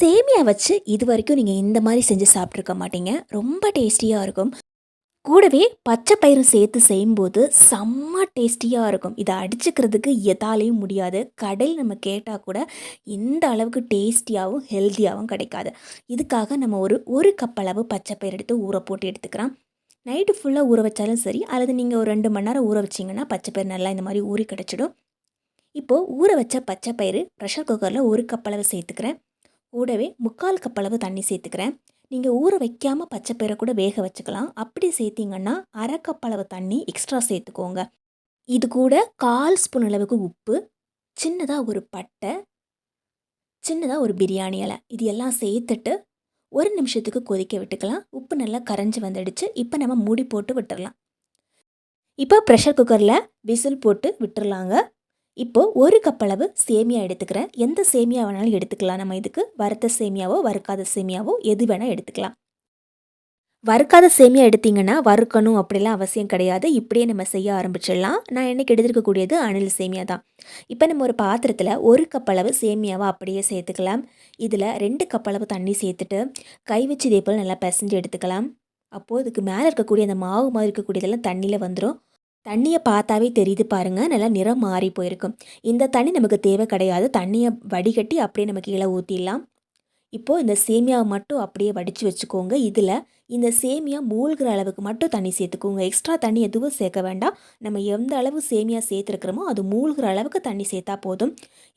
சேமியா வச்சு இது வரைக்கும் நீங்கள் இந்த மாதிரி செஞ்சு சாப்பிட்ருக்க மாட்டீங்க. ரொம்ப டேஸ்டியாக இருக்கும். கூடவே பச்சை பயிரும் சேர்த்து செய்யும்போது செம்ம டேஸ்டியாக இருக்கும். இதை அடிச்சுக்கிறதுக்கு எதாலையும் முடியாது. கடையில் நம்ம கேட்டால் கூட இந்த அளவுக்கு டேஸ்டியாகவும் ஹெல்த்தியாகவும் கிடைக்காது. இதுக்காக நம்ம ஒரு ஒரு கப் அளவு பச்சை பயிர் எடுத்து ஊற போட்டு எடுத்துக்கிறோம் நைட்டு ஃபுல்லாக ஊற வச்சாலும் சரி அல்லது நீங்கள் ஒரு ரெண்டு மணி நேரம் ஊற வச்சிங்கன்னா பச்சை பயிர் நல்லா இந்த மாதிரி ஊறி கிடச்சிடும். இப்போது ஊற வச்ச பச்சை பயிறு ப்ரெஷர் குக்கரில் ஒரு கப் அளவு சேர்த்துக்கிறேன். கூடவே முக்கால் கப்பளவு தண்ணி சேர்த்துக்கிறேன். நீங்கள் ஊற வைக்காமல் பச்சை பயிரை கூட வேக வச்சுக்கலாம். அப்படி சேர்த்திங்கன்னா அரை கப்பளவு தண்ணி எக்ஸ்ட்ரா சேர்த்துக்கோங்க. இது கூட கால் ஸ்பூன் அளவுக்கு உப்பு சின்னதாக ஒரு பட்டை சின்னதாக ஒரு பிரியாணி இலை. இது எல்லாம் சேர்த்துட்டு ஒரு நிமிஷத்துக்கு கொதிக்க விட்டுக்கலாம். உப்பு நல்லா கரைஞ்சி வந்துடுச்சு. இப்போ நம்ம மூடி போட்டு விட்டுடலாம் இப்போ ப்ரெஷர் குக்கரில் விசில் போட்டு விட்டுடலாங்க இப்போது ஒரு கப் அளவு சேமியா எடுத்துக்கிறேன். எந்த சேமியா வேணாலும் எடுத்துக்கலாம். நம்ம இதுக்கு வறுத்த சேமியாவோ வறுக்காத சேமியாவோ எது வேணால் எடுத்துக்கலாம். வறுக்காத சேமியா எடுத்திங்கன்னா வறுக்கணும் அப்படிலாம் அவசியம் கிடையாது. இப்படியே நம்ம செய்ய ஆரம்பிச்சிடலாம். நான் என்னைக்கு எடுத்துருக்கக்கூடியது அணில் சேமியா தான். இப்போ நம்ம ஒரு பாத்திரத்தில் ஒரு கப் அளவு சேமியாவை அப்படியே சேர்த்துக்கலாம். இதில் ரெண்டு கப் அளவு தண்ணி சேர்த்துட்டு கை வச்சு இதே போல் நல்லா பிசைஞ்சு எடுத்துக்கலாம். அப்போது இதுக்கு மேலே இருக்கக்கூடிய அந்த மாவு மாதிரி இருக்கக்கூடியதெல்லாம் தண்ணியில் வந்துடும் தண்ணியை பார்த்தாவே தெரியுது பாருங்கள் நல்லா நிறம் மாறி போயிருக்கும். இந்த தண்ணி நமக்கு தேவை கிடையாது. தண்ணியை வடிகட்டி அப்படியே நம்ம கீழே ஊற்றிடலாம் இப்போது இந்த சேமியாவை மட்டும் அப்படியே வடித்து வச்சுக்கோங்க. இதில் இந்த சேமியா மூழ்கிற அளவுக்கு மட்டும் தண்ணி சேர்த்துக்கோங்க. எக்ஸ்ட்ரா தண்ணி எதுவும் சேர்க்க வேண்டாம். நம்ம எந்த அளவு சேமியா சேர்த்துருக்குறோமோ அது மூழ்கிற அளவுக்கு தண்ணி சேர்த்தா போதும்.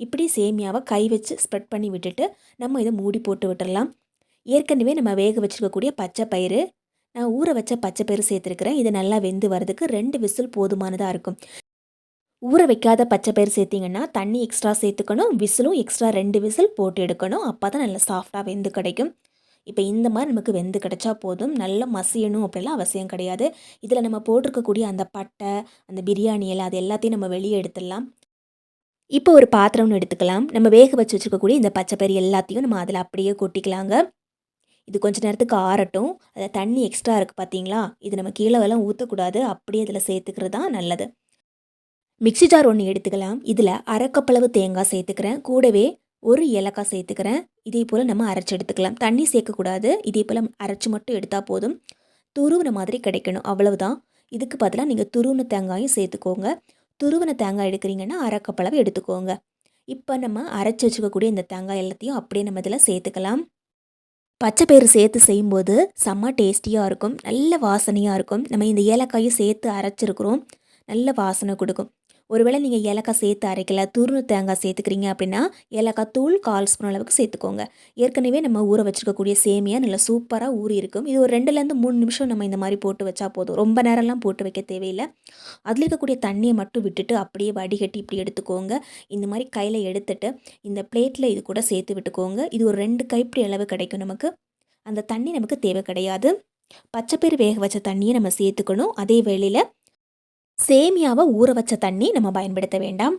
இப்படி சேமியாவை கை வச்சு ஸ்ப்ரெட் பண்ணி விட்டுட்டு நம்ம இதை மூடி போட்டு விட்டுடலாம். ஏற்கனவே நம்ம வேக வச்சுருக்கக்கூடிய பச்சை பயிறு நான் ஊற வச்ச பச்சை பயிறு சேர்த்துருக்கிறேன். இது நல்லா வெந்து வரதுக்கு ரெண்டு விசில் போதுமானதாக இருக்கும். ஊற வைக்காத பச்சை பயிறு சேர்த்திங்கன்னா தண்ணி எக்ஸ்ட்ரா சேர்த்துக்கணும். விசிலும் எக்ஸ்ட்ரா ரெண்டு விசில் போட்டு எடுக்கணும். அப்போ தான் நல்லா சாஃப்டாக வெந்து கிடைக்கும். இப்போ இந்த மாதிரி நமக்கு வெந்து கிடைச்சா போதும். நல்லா மசியணும் அப்படிலாம் அவசியம் கிடையாது. இதில் நம்ம போட்டிருக்கக்கூடிய அந்த பட்டை அந்த பிரியாணி எல்லாம் அது எல்லாத்தையும் நம்ம வெளியே எடுத்துடலாம். இப்போ ஒரு பாத்திரம்னு எடுத்துக்கலாம். நம்ம வேக வச்சு வச்சுருக்கக்கூடிய இந்த பச்சை பயிறு எல்லாத்தையும் நம்ம அதில் அப்படியே கொட்டிக்கலாங்க. இது கொஞ்ச நேரத்துக்கு ஆறட்டும். அதில் தண்ணி எக்ஸ்ட்ரா இருக்குது பார்த்தீங்களா இது நம்ம கீழே ஊற்றக்கூடாது அப்படியே இதில் சேர்த்துக்கிறது தான் நல்லது. மிக்சி ஜார் ஒன்று எடுத்துக்கலாம். இதில் அரைக்கப்பளவு தேங்காய் சேர்த்துக்கிறேன். கூடவே ஒரு ஏலக்காய் சேர்த்துக்கிறேன். இதே போல் நம்ம அரைச்சி எடுத்துக்கலாம். தண்ணி சேர்க்கக்கூடாது. இதே போல் அரைச்சி மட்டும் எடுத்தால் போதும். துருவின மாதிரி கிடைக்கணும். அவ்வளவுதான். இதுக்கு பதிலாக நீங்கள் துருவின தேங்காயும் சேர்த்துக்கோங்க. துருவின தேங்காய் எடுக்கிறீங்கன்னா அரைக்கப்பளவு எடுத்துக்கோங்க. இப்போ நம்ம அரைச்சி வச்சுக்கக்கூடிய இந்த தேங்காய் எல்லாத்தையும் அப்படியே நம்ம இதில் சேர்த்துக்கலாம். பச்சை பயிறு சேர்த்து செய்யும்போது செம்ம டேஸ்டியாக இருக்கும். நல்ல வாசனையாக இருக்கும். நம்ம இந்த ஏலக்காயும் சேர்த்து அரைச்சிருக்கிறோம். நல்ல வாசனை கொடுக்கும். ஒருவேளை நீங்கள் ஏலக்காய் சேர்த்து அரைக்கல துருணு தேங்காய் சேர்த்துக்கிறீங்க அப்படின்னா ஏலக்காய் தூள் கால் ஸ்பூன் அளவுக்கு சேர்த்துக்கோங்க. ஏற்கனவே நம்ம ஊற வச்சுருக்கக்கூடிய சேமியா நல்லா சூப்பராக ஊறி இருக்கும். இது ஒரு ரெண்டுலேருந்து மூணு நிமிஷம் நம்ம இந்த மாதிரி போட்டு வச்சா போதும். ரொம்ப நேரம்லாம் போட்டு வைக்க தேவையில்லை. அதில் இருக்கக்கூடிய தண்ணியை மட்டும் விட்டுட்டு அப்படியே வடிகட்டி இப்படி எடுத்துக்கோங்க. இந்த மாதிரி கையில் எடுத்துட்டு இந்த பிளேட்டில் இது கூட சேர்த்து விட்டுக்கோங்க. இது ஒரு ரெண்டு கைப்பிடி அளவு கிடைக்கும் நமக்கு. அந்த தண்ணி நமக்கு தேவை கிடையாது. பச்சைப்பயிறு வேக வச்ச தண்ணியை நம்ம சேர்த்துக்கணும். அதே வேளையில் சேமியாவை ஊற வச்ச தண்ணி நம்ம பயன்படுத்த வேண்டாம்.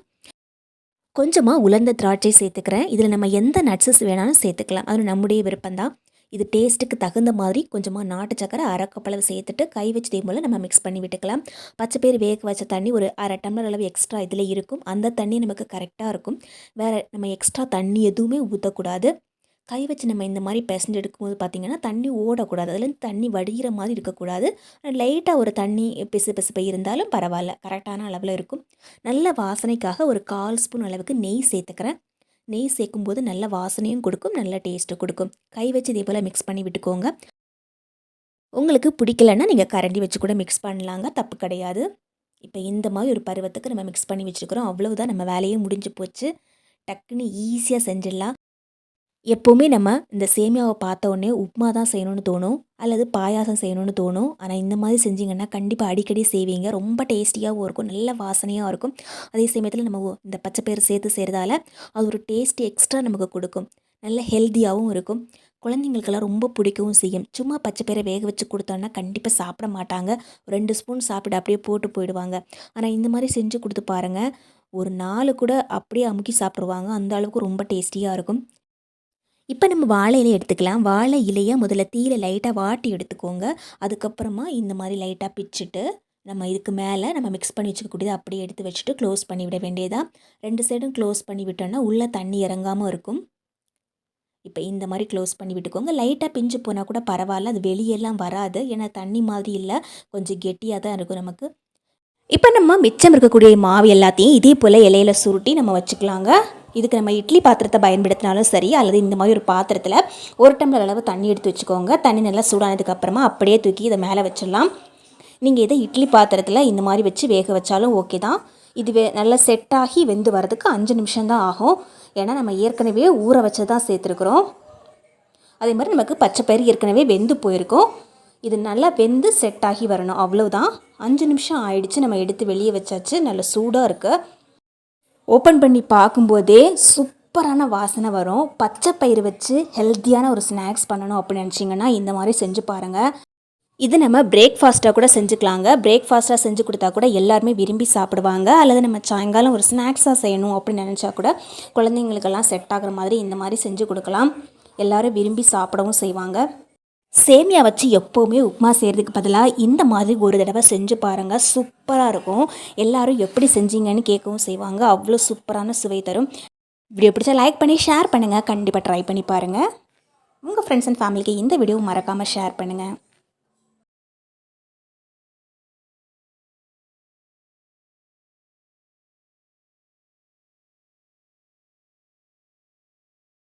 கொஞ்சமாக உலர்ந்த திராட்சை சேர்த்துக்கிறேன். இதில் நம்ம எந்த நட்ஸஸ் வேணாலும் சேர்த்துக்கலாம். அது நம்முடைய விருப்பம்தான். இது டேஸ்ட்டுக்கு தகுந்த மாதிரி கொஞ்சமாக நாட்டு சக்கரை அரைக்கப்பளவு சேர்த்துட்டு கை வச்சு தேம்போல் நம்ம மிக்ஸ் பண்ணி விட்டுக்கலாம். பச்சை பேர் வேக வச்ச தண்ணி ஒரு அரை டம்ளர் அளவு எக்ஸ்ட்ரா இதில் இருக்கும். அந்த தண்ணி நமக்கு கரெக்டாக இருக்கும். வேறு நம்ம எக்ஸ்ட்ரா தண்ணி எதுவுமே ஊற்றக்கூடாது கை வச்சு நம்ம இந்த மாதிரி பிசைஞ்சு எடுக்கும்போது பார்த்திங்கன்னா தண்ணி ஓடக்கூடாது. அதுலேருந்து தண்ணி வடிகிற மாதிரி இருக்கக்கூடாது. லைட்டாக ஒரு தண்ணி பிசு பிசுப்பை இருந்தாலும் பரவாயில்ல. கரெக்டான அளவில் இருக்கும். நல்ல வாசனைக்காக ஒரு கால் ஸ்பூன் அளவுக்கு நெய் சேர்த்துக்கிறேன். நெய் சேர்க்கும்போது நல்ல வாசனையும் கொடுக்கும் நல்ல டேஸ்ட்டு கொடுக்கும். கை வச்சு இதே போல் மிக்ஸ் பண்ணி விட்டுக்கோங்க. உங்களுக்கு பிடிக்கலன்னா நீங்கள் கரண்டி வச்சு கூட மிக்ஸ் பண்ணலாங்க. தப்பு கிடையாது. இப்போ இந்த மாதிரி ஒரு பருவத்துக்கு நம்ம மிக்ஸ் பண்ணி வச்சுருக்கிறோம். அவ்வளவுதான். நம்ம வேலையே முடிஞ்சு போச்சு. டக்குன்னு ஈஸியாக செஞ்சிடலாம். எப்போவுமே நம்ம இந்த சேமியாவை பார்த்த உடனே உப்புமா தான் செய்யணும்னு தோணும் அல்லது பாயாசம் செய்யணும்னு தோணும். ஆனால் இந்த மாதிரி செஞ்சிங்கன்னா கண்டிப்பாக அடிக்கடி செய்வீங்க. ரொம்ப டேஸ்டியாகவும் இருக்கும். நல்ல வாசனையாக இருக்கும். அதே சமயத்தில் நம்ம இந்த பச்சைப்பயிறு சேர்த்து செய்கிறதால அது ஒரு டேஸ்ட் எக்ஸ்ட்ரா நமக்கு கொடுக்கும். நல்ல ஹெல்த்தியாகவும் இருக்கும். குழந்தைங்களுக்கெல்லாம் ரொம்ப பிடிக்கவும் செய்யும். சும்மா பச்சை பயிரை வேக வச்சு கொடுத்தோன்னா கண்டிப்பாக சாப்பிட மாட்டாங்க. ரெண்டு ஸ்பூன் சாப்பிட்டு அப்படியே போட்டு போயிடுவாங்க. ஆனால் இந்த மாதிரி செஞ்சு கொடுத்து பாருங்கள் ஒரு நாள் கூட அப்படியே அமுக்கி சாப்பிடுவாங்க அந்த அளவுக்கு ரொம்ப டேஸ்டியாக இருக்கும். இப்போ நம்ம வாழை இலையை எடுத்துக்கலாம். வாழை இலையை முதல்ல தீயில லைட்டாக வாட்டி எடுத்துக்கோங்க. அதுக்கப்புறமா இந்த மாதிரி லைட்டாக பிச்சுட்டு நம்ம இதுக்கு மேலே நம்ம மிக்ஸ் பண்ணி வச்சுக்கக்கூடியது அப்படியே எடுத்து வச்சுட்டு க்ளோஸ் பண்ணி விட வேண்டியதாக ரெண்டு சைடும் க்ளோஸ் பண்ணி விட்டோன்னா உள்ளே தண்ணி இறங்காமல் இருக்கும். இப்போ இந்த மாதிரி க்ளோஸ் பண்ணி விட்டுக்கோங்க. லைட்டாக பிஞ்சு போனால் கூட பரவாயில்ல. அது வெளியெல்லாம் வராது. ஏன்னா தண்ணி மாதிரி இல்லை. கொஞ்சம் கெட்டியாக தான் இருக்கும் நமக்கு. இப்போ நம்ம மிச்சம் இருக்கக்கூடிய மாவு எல்லாத்தையும் இதே போல் இலையில சுருட்டி நம்ம வச்சுக்கலாங்க. இதுக்கு நம்ம இட்லி பாத்திரத்தை பயன்படுத்தினாலும் சரி அல்லது இந்த மாதிரி ஒரு பாத்திரத்தில் ஒரு டம்ளர் அளவு தண்ணி எடுத்து வச்சுக்கோங்க. தண்ணி நல்லா சூடானதுக்கப்புறமா அப்படியே தூக்கி இதை மேலே வச்சிடலாம். நீங்கள் இதை இட்லி பாத்திரத்தில் இந்த மாதிரி வச்சு வேக வச்சாலும் ஓகே தான். இது வே நல்லா செட் ஆகி வெந்து வரதுக்கு அஞ்சு நிமிஷம் தான் ஆகும். ஏன்னா நம்ம ஏற்கனவே ஊற வச்சு தான் சேர்த்துருக்குறோம். அதே மாதிரி நமக்கு பச்சை பயிறு ஏற்கனவே வெந்து போயிருக்கும். இது நல்லா வெந்து செட் ஆகி வரணும். அவ்வளோதான் அஞ்சு நிமிஷம் ஆயிடுச்சு. நம்ம எடுத்து வெளியே வச்சாச்சு. நல்ல சூடாக இருக்குது ஓப்பன் பண்ணி பார்க்கும்போதே சூப்பரான வாசனை வரும். பச்சை பயிறு வச்சு ஹெல்த்தியான ஒரு ஸ்நாக்ஸ் பண்ணணும் அப்படின்னு நினச்சிங்கன்னா இந்த மாதிரி செஞ்சு பாருங்கள் இது நம்ம பிரேக்ஃபாஸ்ட்டாக கூட செஞ்சுக்கலாங்க. பிரேக்ஃபாஸ்ட்டாக செஞ்சு கொடுத்தா கூட எல்லாருமே விரும்பி சாப்பிடுவாங்க. அல்லது நம்ம சாயங்காலம் ஒரு ஸ்நாக்ஸாக செய்யணும் அப்படின்னு நினச்சா கூட குழந்தைங்களுக்கெல்லாம் செட் ஆகிற மாதிரி இந்த மாதிரி செஞ்சு கொடுக்கலாம். எல்லோரும் விரும்பி சாப்பிடவும் செய்வாங்க. சேமியா வச்சு எப்போவுமே உப்புமா செய்கிறதுக்கு பதிலாக இந்த மாதிரி ஒரு தடவை செஞ்சு பாருங்கள் சூப்பராக இருக்கும். எல்லாரும் எப்படி செஞ்சீங்கன்னு கேட்கவும் செய்வாங்க. அவ்வளோ சூப்பரான சுவை தரும். வீடியோ பிடிச்சா லைக் பண்ணி ஷேர் பண்ணுங்கள் கண்டிப்பாக ட்ரை பண்ணி பாருங்கள் உங்கள் ஃப்ரெண்ட்ஸ் அண்ட் ஃபேமிலிக்கு இந்த வீடியோ மறக்காமல் ஷேர் பண்ணுங்கள்